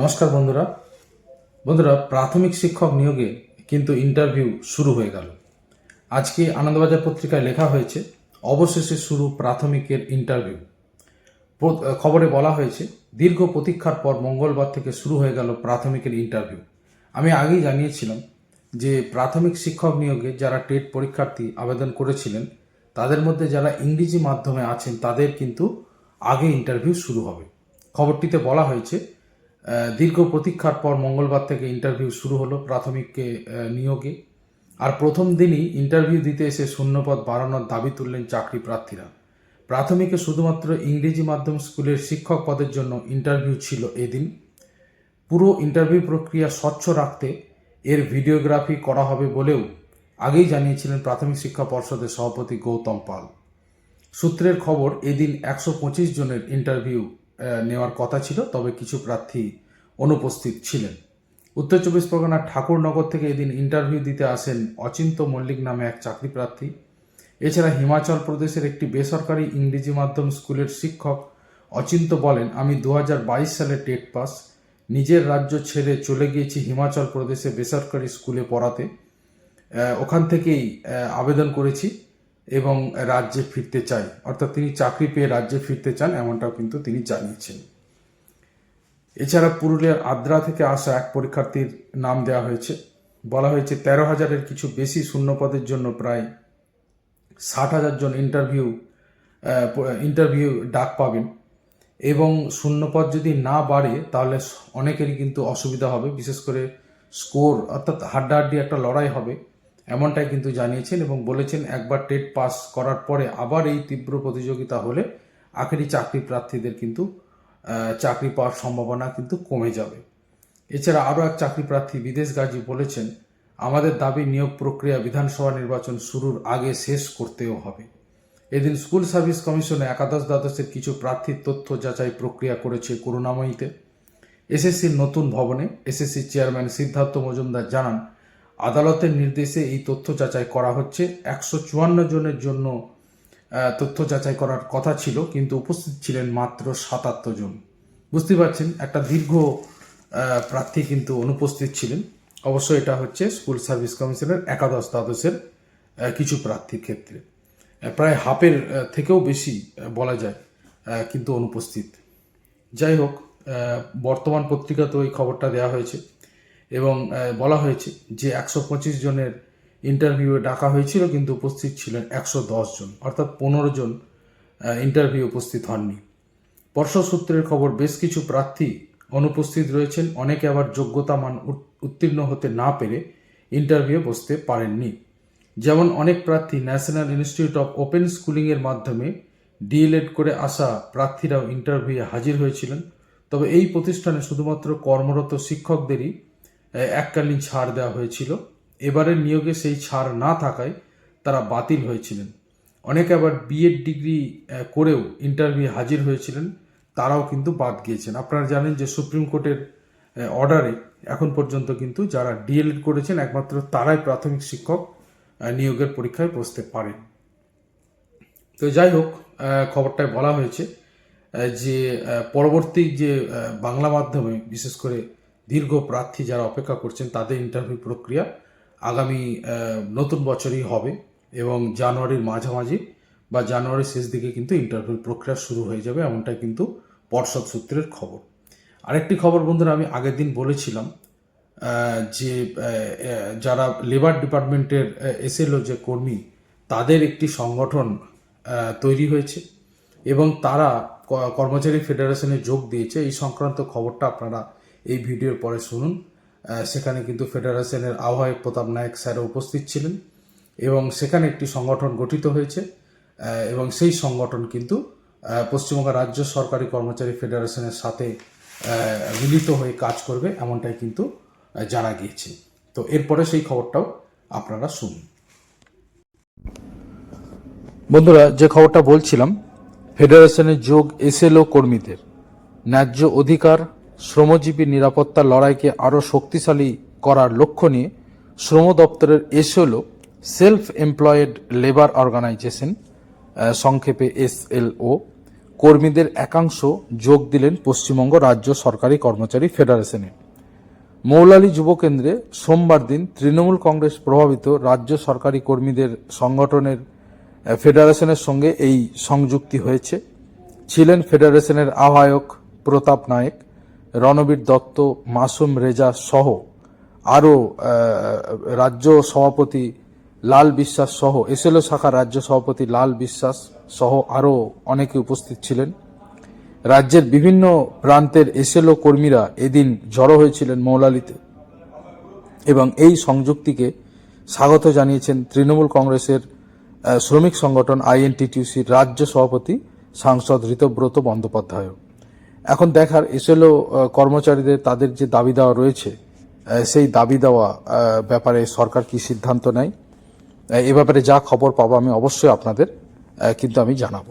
নমস্কার বন্ধুরা। বন্ধুরা, প্রাথমিক শিক্ষক নিয়োগে কিন্তু ইন্টারভিউ শুরু হয়ে গেল। আজকে আনন্দবাজার পত্রিকায় লেখা হয়েছে, অবশেষে শুরু প্রাথমিকের ইন্টারভিউ খবরে বলা হয়েছে, দীর্ঘ প্রতীক্ষার পর মঙ্গলবার থেকে শুরু হয়ে গেল প্রাথমিকের ইন্টারভিউ আমি আগেই জানিয়েছিলাম যে প্রাথমিক শিক্ষক নিয়োগে যারা টেট পরীক্ষার্থী আবেদন করেছিলেন, তাদের মধ্যে যারা ইংরেজি মাধ্যমে আছেন, তাদের কিন্তু আগে ইন্টারভিউ শুরু হবে। খবরটিতে বলা হয়েছে দীর্ঘ প্রতীক্ষার পর মঙ্গলবার থেকে ইন্টারভিউ শুরু হলো প্রাথমিককে নিয়োগে। আর প্রথম দিনই ইন্টারভিউ দিতে এসে শূন্যপদ বাড়ানোর দাবি তুললেন চাকরি প্রার্থীরা। প্রাথমিকে শুধুমাত্র ইংরেজি মাধ্যম স্কুলের শিক্ষক পদের জন্য ইন্টারভিউ ছিল এদিন। পুরো ইন্টারভিউ প্রক্রিয়া স্বচ্ছ রাখতে এর ভিডিওগ্রাফি করা হবে বলেও আগেই জানিয়েছিলেন প্রাথমিক শিক্ষা পর্ষদের সভাপতি গৌতম পাল। সূত্রের খবর, এদিন একশো পঁচিশ জনের ইন্টারভিউ নেওয়ার কথা ছিল, তবে কিছু প্রার্থী অনুপস্থিত ছিলেন। উত্তর চব্বিশ পরগনার ঠাকুরনগর থেকে এদিন ইন্টারভিউ দিতে আসেন অচিন্ত মল্লিক নামে এক চাকরি প্রার্থী। এছাড়া হিমাচল প্রদেশের একটি বেসরকারি ইংরেজি মাধ্যম স্কুলের শিক্ষক অচিন্ত বলেন, আমি দু হাজার বাইশ সালে টেট পাস। নিজের রাজ্য ছেড়ে চলে গিয়েছি হিমাচল প্রদেশে বেসরকারি স্কুলে পড়াতে। ওখান থেকেই আবেদন করেছি এবং রাজ্যে ফিরতে চাই। অর্থাৎ তিনি চাকরি পেয়ে রাজ্যে ফিরতে চান, এমনটাও কিন্তু তিনি জানিয়েছেন। এছাড়া পুরুলিয়ার আদ্রা থেকে আসা এক পরীক্ষার্থীর নাম দেওয়া হয়েছে। বলা হয়েছে তেরো হাজারের কিছু বেশি শূন্যপদের জন্য প্রায় ষাট হাজার জন ইন্টারভিউ ইন্টারভিউ ডাক পাবেন। এবং শূন্যপদ যদি না বাড়ে, তাহলে অনেকেরই কিন্তু অসুবিধা হবে। বিশেষ করে স্কোর, অর্থাৎ হাড্ডাহাড্ডি একটা লড়াই হবে, এমনটাই কিন্তু জানিয়েছেন এবং বলেছেন একবার টেট পাস করার পরে আবার এই তীব্র প্রতিযোগিতা হলে আখেরি চাকরি প্রার্থীদের কিন্তু চাকরি পাওয়ার সম্ভাবনা কিন্তু কমে যাবে। এছাড়া আরও এক চাকরি প্রার্থী বিদেশ গাজী বলেছেন, আমাদের দাবি নিয়োগ প্রক্রিয়া বিধানসভা নির্বাচন শুরুর আগে শেষ করতেও হবে। এদিন স্কুল সার্ভিস কমিশনে একাদশ দ্বাদশের কিছু প্রার্থীর তথ্য যাচাই প্রক্রিয়া করেছে করুণাময়ীতে। এসএসসির নতুন ভবনে এসএসসি চেয়ারম্যান সিদ্ধার্থ মজুমদার জানান, আদালতের নির্দেশে এই তথ্য যাচাই করা হচ্ছে। একশো চুয়ান্ন জনের জন্য তথ্য যাচাই করার কথা ছিল, কিন্তু উপস্থিত ছিলেন মাত্র সাতাত্তর জন। বুঝতে পারছেন, একটা দীর্ঘ প্রার্থী কিন্তু অনুপস্থিত ছিলেন। অবশ্য এটা হচ্ছে স্কুল সার্ভিস কমিশনের একাদশ দ্বাদশের কিছু প্রার্থীর ক্ষেত্রে। প্রায় হাফের থেকেও বেশি বলা যায় কিন্তু অনুপস্থিত। যাই হোক বর্তমান পত্রিকাতেও এই খবরটা দেওয়া হয়েছে এবং বলা হয়েছে যে একশো পঁচিশ জনের ইন্টারভিউয়ে ডাকা হয়েছিল, কিন্তু উপস্থিত ছিলেন একশো দশ জন, অর্থাৎ পনেরো জন ইন্টারভিউ উপস্থিত হননি। পর্ষদ সূত্রের খবর, বেশ কিছু প্রার্থী অনুপস্থিত রয়েছেন, অনেকে আবার যোগ্যতা মান উত- উত্তীর্ণ হতে না পেরে ইন্টারভিউ বসতে পারেননি। যেমন অনেক প্রার্থী ন্যাশনাল ইনস্টিটিউট অফ ওপেন স্কুলিংয়ের মাধ্যমে ডিএলএড করে আসা প্রার্থীরাও ইন্টারভিউয়ে হাজির হয়েছিলেন। তবে এই প্রতিষ্ঠানে শুধুমাত্র কর্মরত শিক্ষকদেরই এককালীন ছাড় দেওয়া হয়েছিল। এবারের নিয়োগে সেই ছাড় না থাকায় তারা বাতিল হয়েছিলেন। অনেকে আবার বিএড ডিগ্রি করেও ইন্টারভিউ হাজির হয়েছিলেন, তারাও কিন্তু বাদ গিয়েছেন। আপনারা জানেন যে সুপ্রিম কোর্টের অর্ডারে এখন পর্যন্ত কিন্তু যারা ডিএলএড করেছেন, একমাত্র তারাই প্রাথমিক শিক্ষক নিয়োগের পরীক্ষায় বসতে পারেন। তো যাই হোক খবরটায় বলা হয়েছে যে পরবর্তী যে বাংলা মাধ্যমে বিশেষ করে দীর্ঘ প্রার্থী যারা অপেক্ষা করছেন, তাদের ইন্টারভিউ প্রক্রিয়া আগামী নতুন বছরই হবে এবং জানুয়ারির মাঝামাঝি বা জানুয়ারির শেষ দিকে কিন্তু ইন্টারভিউ প্রক্রিয়া শুরু হয়ে যাবে এমনটাই কিন্তু পর্ষদ সূত্রের খবর। আরেকটি খবর বন্ধুরা আমি আগের দিন বলেছিলাম যে যারা লেবার ডিপার্টমেন্টের এসএলও যে কর্মী, তাদের একটি সংগঠন তৈরি হয়েছে এবং তারা কর্মচারী ফেডারেশনে যোগ দিয়েছে। এই সংক্রান্ত খবরটা আপনারা এই ভিডিওর পরে শুনুন। সেখানে কিন্তু ফেডারেশনের আহ্বায়ক প্রতাপ নায়ক স্যারও উপস্থিত ছিলেন এবং সেখানে একটি সংগঠন গঠিত হয়েছে এবং সেই সংগঠন কিন্তু পশ্চিমবঙ্গ রাজ্য সরকারি কর্মচারী ফেডারেশনের সাথে মিলিত হয়ে কাজ করবে এমনটাই কিন্তু জানা গিয়েছে। তো এরপরে সেই খবরটাও আপনারা শুনুন। বন্ধুরা, যে খবরটা বলছিলাম, ফেডারেশনের যোগ এসএলও কর্মীদের ন্যায্য অধিকার শ্রমজীবী নিরাপত্তা লড়াইকে আরও শক্তিশালী করার লক্ষ্য নিয়ে শ্রম দপ্তরের SLO self employed labour organisation সংক্ষেপে এসএলও, কর্মীদের একাংশ যোগ দিলেন পশ্চিমবঙ্গ রাজ্য সরকারি কর্মচারী ফেডারেশনে। মৌলালী যুব কেন্দ্রে সোমবার দিন তৃণমূল কংগ্রেস প্রভাবিত রাজ্য সরকারি কর্মীদের সংগঠনের ফেডারেশনের সঙ্গে এই সংযুক্তি হয়েছে। ছিলেন ফেডারেশনের আহ্বায়ক প্রতাপ নায়েক রণবীর দত্ত, মাসুম রেজা সহ আরও রাজ্য সভাপতি লাল বিশ্বাস সহ, এসএলও শাখা রাজ্য সভাপতি লাল বিশ্বাস সহ আরও অনেকে উপস্থিত ছিলেন। রাজ্যের বিভিন্ন প্রান্তের এসএলও কর্মীরা এদিন জড়ো হয়েছিলেন মৌলালিতে এবং এই সংযুক্তিকে স্বাগত জানিয়েছেন তৃণমূল কংগ্রেসের শ্রমিক সংগঠন আইএনটিটিউসির রাজ্য সভাপতি সাংসদ ঋতব্রত বন্দ্যোপাধ্যায় এখন দেখার এসএলও কর্মচারীদের তাদের যে দাবি দেওয়া রয়েছে সেই দাবি দেওয়া ব্যাপারে সরকার কি সিদ্ধান্ত নেয়? এ ব্যাপারে যা খবর পাবো আমি অবশ্যই আপনাদের কিন্তু আমি জানাব।